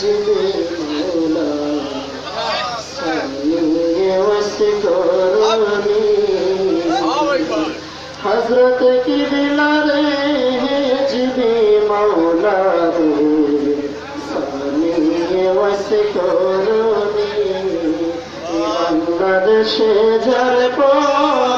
জিবে মৌলা সানিয়ে ওয়াসে করনি হজরত কি দিলারে জিবে মৌলা সানিয়ে ওয়াসে করনি বাংলাদেশে যার পরশে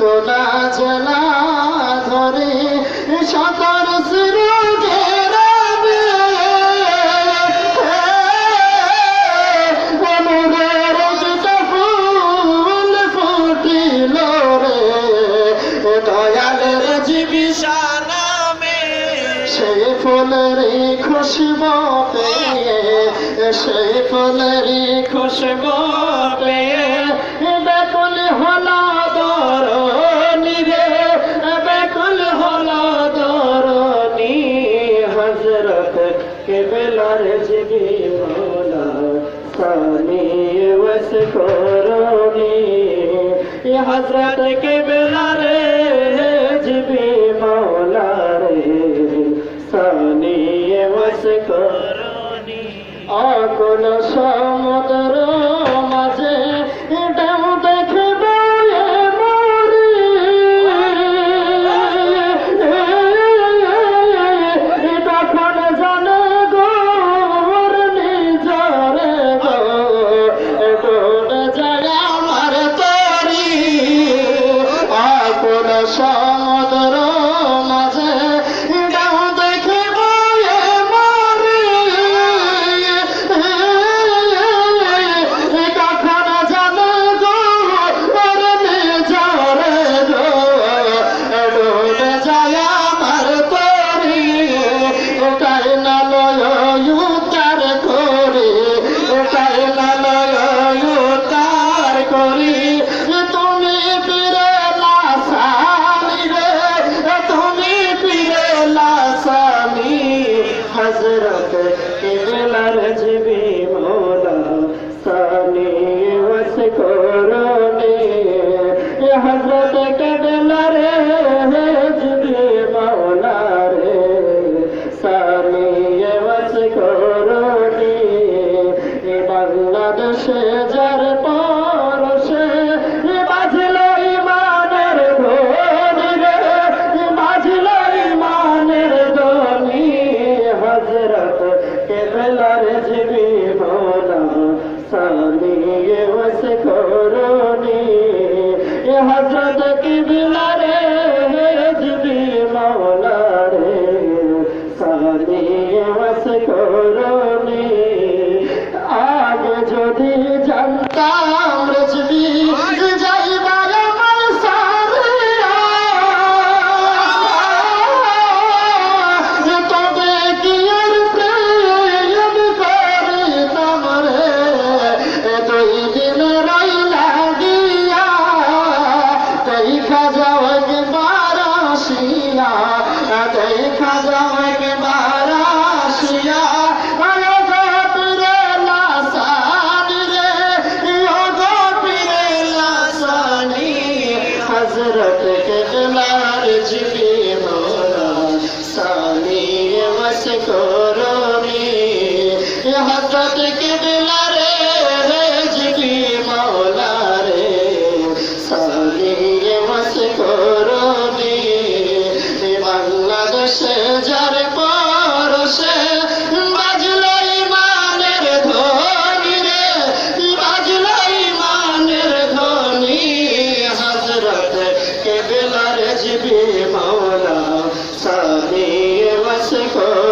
গোলা জলা ধরে সতর সেই ফুলের খুশবু পেয়ে সেই ফুলের খুশবু পেয়ে। সানি ওয়াস করনি। হজরত কেবলার জিবি মৌলা রে। সানি ওয়াস করনি। আকুল সমুদ্র মাঝে কেবলার জিবি সানিয়ে ওয়াস করনি হজরত কেবলার জিবি মৌলা রে সানিয়ে ওয়াস করনি حضرت قبلہ عرض بھی مولا ثانی وسکرونی حضرت قبلہ تجبي مولا سامي وسكون